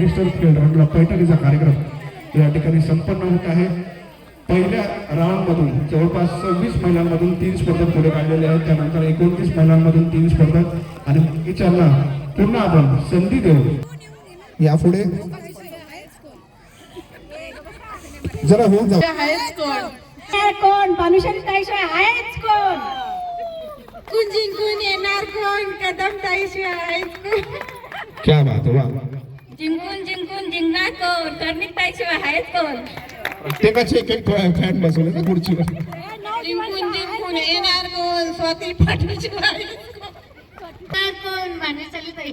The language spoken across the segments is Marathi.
रजिस्टर खेळ पैठणीचा कार्यक्रम या ठिकाणी संपन्न होत आहे. पहिल्या राऊंडमधून जवळपास सव्वीस महिलांमधून तीन स्पर्धक पुढे काढलेले आहेत. त्यानंतर एकोणतीस महिलांमधून तीन स्पर्धक आणि बाकीच्यांना पुन्हा आपण संधी देऊ. यापुढे जरा होऊन जाऊ. कोण? हे ताईशिवाय आहेच कोण कोण? जिंकून येणार कोण? कदम ताईशिवाय क्या बात वा. जिंकून जिंकून जिंकणार कोण? कर्णिक ताईशिवाय आहेच कोण? प्रत्येकाचे एक एक फॅन बसवले ना खुर्चीवर जिंकून जिंकून येणार कोण? स्वाती कोण? ताई.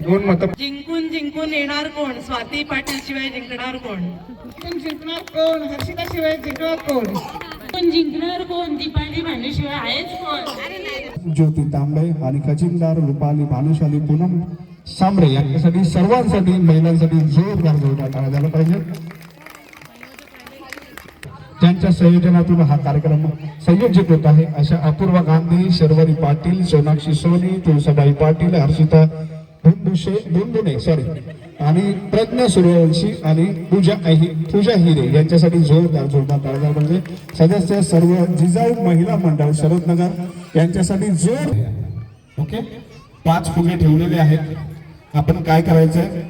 दोन मत. जिंकून जिंकून येणार कोण? स्वाती पाटील शिवाय जिंकणार कोण? जिंकून जिंकणार कोण? हर्षिता शिवाय जिंकणार कोण? कोण जिंकणार कोण? दीपाली भांडेशिवाय आहेच कोण? ज्योती तांबे आणि खजिनदार रुपाली भानुशाली पूनम सांबरे यांच्यासाठी सर्वांसाठी महिलांसाठी जोरदार जोरदार टाळा झाला पाहिजे. त्यांच्या संयोजनातून हा कार्यक्रम संयोजित होत आहे. अशा अपूर्वा गांधी शर्वरी पाटील सोनाक्षी सोनी तुळसाबाई पाटील हर्षिता भुंबुशे भुंबुने सॉरी आणि प्रज्ञा सूर्यवंशी आणि पूजा अहि पूजा हिरे यांच्यासाठी जोरदार जोरदार टाळा झाला पाहिजे. सदस्य सर्व जिजाऊ महिला मंडळ शरदनगर यांच्यासाठी जोर ओके? पाच फुगे ठेवलेले आहेत. आपण काय करायचंय?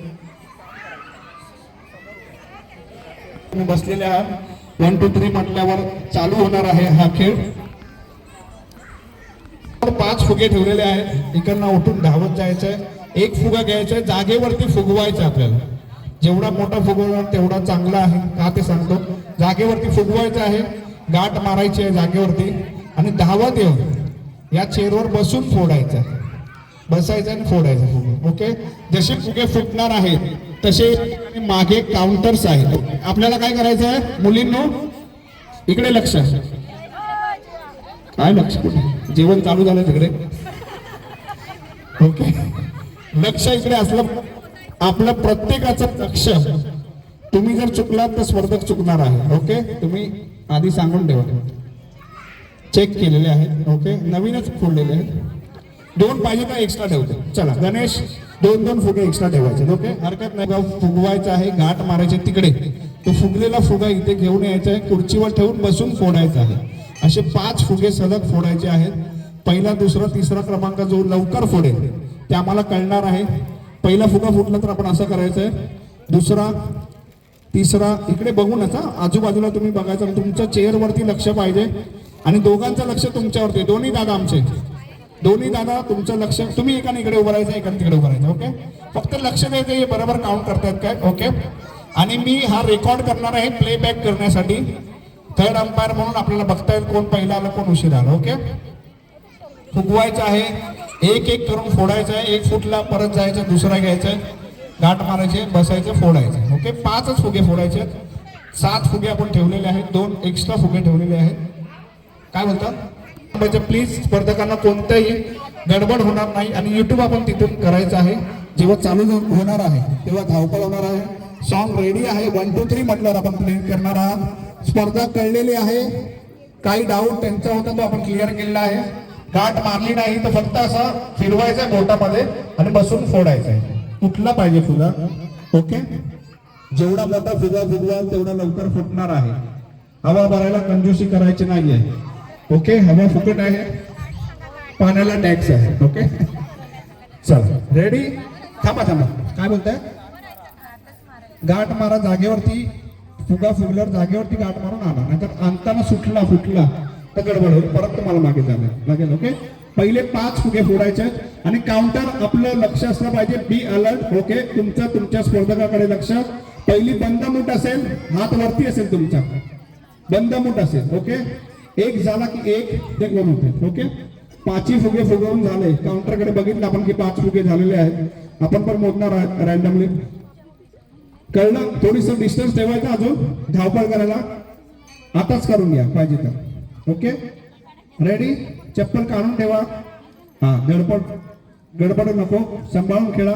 बसलेल्या बसलेले आहात. वन टू थ्री म्हटल्यावर चालू होणार आहे हा खेळ. पाच फुगे ठेवलेले आहेत. इकडनं उठून धावत जायचंय. एक फुगा घ्यायचा जागेवरती फुगवायचा आपल्याला. जेवढा मोठा फुगवणार तेवढा चांगला आहे. का ते सांगतो? जागेवरती फुगवायचं आहे. गाठ मारायची आहे जागेवरती. आणि धावत येऊन या चेअरवर बसून फोडायचं आहे. बसायचं आणि फोडायचं फुगे. ओके जसे फुगे फुटणार आहेत तसे मागे काउंटर्स आहेत. आपल्याला काय करायचं आहे? मुलींनो इकडे लक्ष. काय लक्ष कुठे? जेवण चालू झालं तिकडे. ओके लक्ष इकडे असलं आपलं प्रत्येकाचं लक्ष. तुम्ही जर चुकलात तर स्पर्धक चुकणार आहे. ओके तुम्ही आधी सांगून ठेवा. चेक केलेले आहेत. ओके नवीनच फोडलेले आहेत. दोन पाहिजे तर एक्स्ट्रा ठेवते. चला गणेश दोन दोन फुगे एक्स्ट्रा ठेवायचे. ओके? हरकत नाही. गाव फुगवायचं आहे गाठ मारायचे तिकडे. तो फुगलेला फुगा इथे घेऊन यायचा आहे खुर्चीवर ठेवून बसून फोडायचा आहे. असे पाच फुगे सलग फोडायचे आहेत. पहिला दुसरा तिसरा क्रमांक जो लवकर फोडेल ते आम्हाला कळणार आहे. पहिला फुगा फुटला तर आपण असं करायचं आहे. दुसरा तिसरा इकडे बघूनच हा आजूबाजूला तुम्ही बघायचं तुमच्या चेअरवरती लक्ष पाहिजे. आणि दोघांचं लक्ष तुमच्यावरती दोन्ही दादा आमचे. दोन्ही दादा तुमचं लक्ष तुम्ही एकाने इकडे उभं राहायचं एकाने तिकडे उभं राहायचं ओके फक्त लक्ष द्यायचं हे बरोबर काउंट करतायत काय? ओके आणि मी हा रेकॉर्ड करणार आहे प्लेबॅक करण्यासाठी. थर्ड अंपायर म्हणून आपल्याला बघता येईल कोण पहिला आलं कोण उशीर आलं ओके फुगवायचं आहे. एक एक करून फोडायचं आहे. एक फुटला परत जायचं दुसरा घ्यायचा गाठ मारायचे बसायचं फोडायचं ओके पाचच फुगे फोडायचे सात फुगे आपण ठेवलेले आहेत. दोन एक्स्ट्रा फुगे ठेवलेले आहेत. काय बोलतात म्हणजे प्लीज स्पर्धकांना कोणतंही गडबड होणार नाही आणि युट्यूब आपण तिथून करायचं आहे. जेव्हा चालू हो-, होणार आहे तेव्हा धावपळ होणार आहे. सॉन्ग रेडी आहे. वन टू थ्री म्हटल्यावर आपण प्ले करणार आहात. स्पर्धा कळलेली आहे. काही डाऊट त्यांचा होता तो आपण क्लिअर केलेला आहे. गाठ मारली नाही तर फक्त असा फिरवायचा बोटामध्ये आणि बसून फोडायचा आहे कुठला पाहिजे फुला ओके जेवढा मोठा फुगा फुगवाल तेवढा लवकर फुटणार आहे. हवा भरायला कंजूसी करायची नाहीये. ओके हवा फुकट आहे. पाण्याला टॅक्स आहे. ओके चला. रेडी थांबा थांबा. काय बोलताय? गाठ मारा जागेवरती. फुगा फुगल्यावर जागेवरती गाठ मारून आणा. नाहीतर आणताना सुटला फुटला तर गडबड होईल. परत तुम्हाला मागे जाणार लागेल ओके पहिले पाच फुगे फोडायचे आणि काउंटर आपलं लक्ष असलं पाहिजे. बी अलर्ट ओके तुमचं तुमच्या स्पर्धकाकडे लक्ष. पहिली बंद मूठ असेल हात वरती असेल तुमचा बंद मूठ असेल ओके एक झाला की एक ते गोल होते ओके? पाचही फुगे फुगवून झाले. काउंटरकडे बघितलं आपण की पाच फुगे झालेले आहेत. आपण पण मोजणार रॅन्डमली कळलं? थोडीस डिस्टन्स ठेवायचं अजून. धावपळ करायला. आताच करून घ्या पाहिजे तर. ओके? रेडी चप्पल काढून ठेवा. हा गडबड. गडबड नको. सांभाळून खेळा.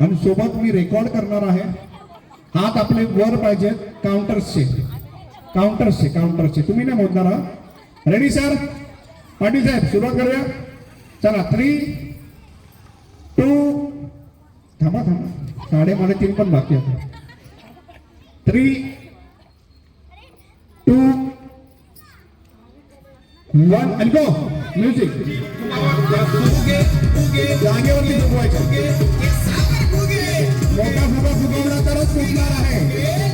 आणि सोबत मी रेकॉर्ड करणार आहे. हात आपले वर पाहिजे काउंटर्सचे काउंटर्सचे काउंटर्सचे तुम्ही नाही मोजणार रेडी सर पाटील साहेब सुरुवात करूया. चला थ्री टू थांबा थांबा. साडे तीन पण बाकी आता थ्री टू वन आणि गो म्युझिक जागेवरती फुगवायचं मोठा फुगा फुगवला तरच फुटणार आहे.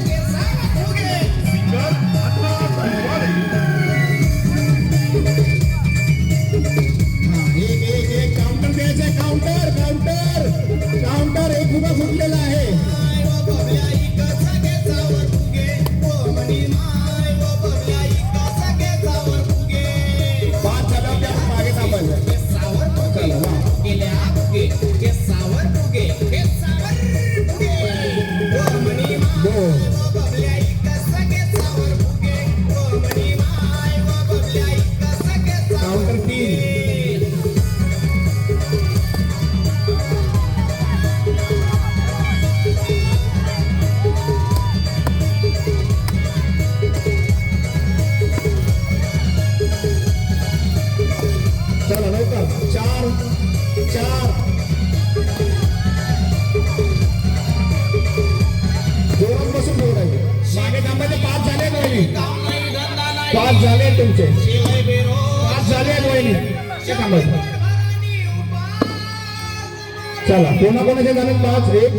थांबायचे पाच झाले वहिनी? पाच झाले तुमचे. पाच झाले वहिनी. चला कोणा कोणाचे झाले पाच? एक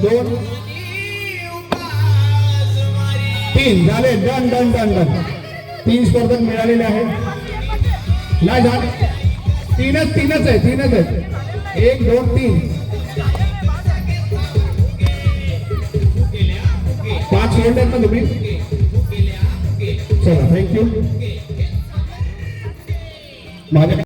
दोन तीन. झाले डन डन डन डन. तीन स्पर्धक मिळालेले आहेत. नाही झाले. तीनच तीनच आहे तीनच आहेत. एक दोन तीन. पाच ना तुम्ही चला थँक्यू माझ्या